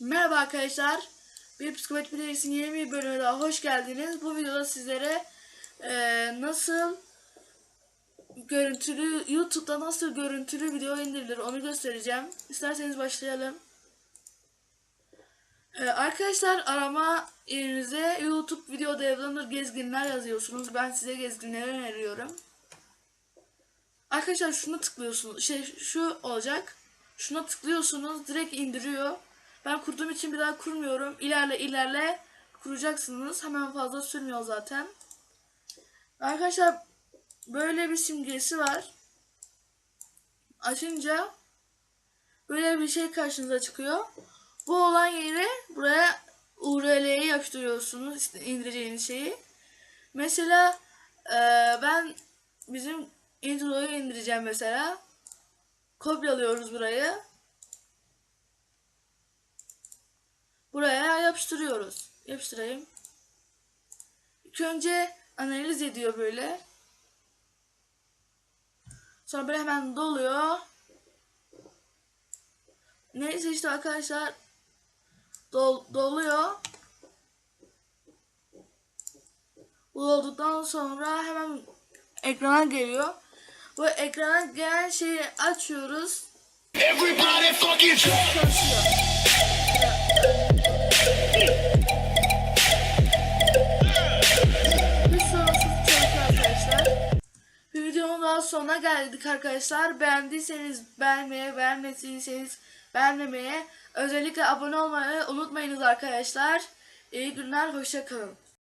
Merhaba arkadaşlar. Bir Psikopat Players'in yeni bir bölümüne daha hoş geldiniz. Bu videoda sizlere eee, nasıl görüntülü YouTube'da nasıl görüntülü video indirilir onu göstereceğim. İsterseniz başlayalım. Eee, arkadaşlar arama yerinize YouTube video devlanır gezginler yazıyorsunuz. Ben size gezginleri öneriyorum. Arkadaşlar şunu tıklıyorsunuz. Şey şu olacak. Şuna tıklıyorsunuz. Direkt indiriyor. Ben kurduğum için bir daha kurmuyorum. İlerle ilerle kuracaksınız. Hemen fazla sürmüyor zaten. Arkadaşlar böyle bir simgesi var. Açınca böyle bir şey karşınıza çıkıyor. Bu olan yere buraya URL'yi yapıştırıyorsunuz. işte indireceğiniz şeyi. Mesela eee, ben bizim introyu indireceğim mesela. Kopyalıyoruz burayı. Buraya yapıştırıyoruz. Yapıştırayım. İlk önce analiz ediyor böyle. Sonra böyle hemen doluyor. Neyse işte arkadaşlar dol, doluyor. Bu olduktan sonra hemen ekrana geliyor. Bu ekrana gelen şeyi açıyoruz. Everybody fucking. Sonuna geldik arkadaşlar. Beğendiyseniz beğenmeye, beğenmediyseniz beğenmemeye, özellikle abone olmayı unutmayınız arkadaşlar. İyi günler, hoşça kalın.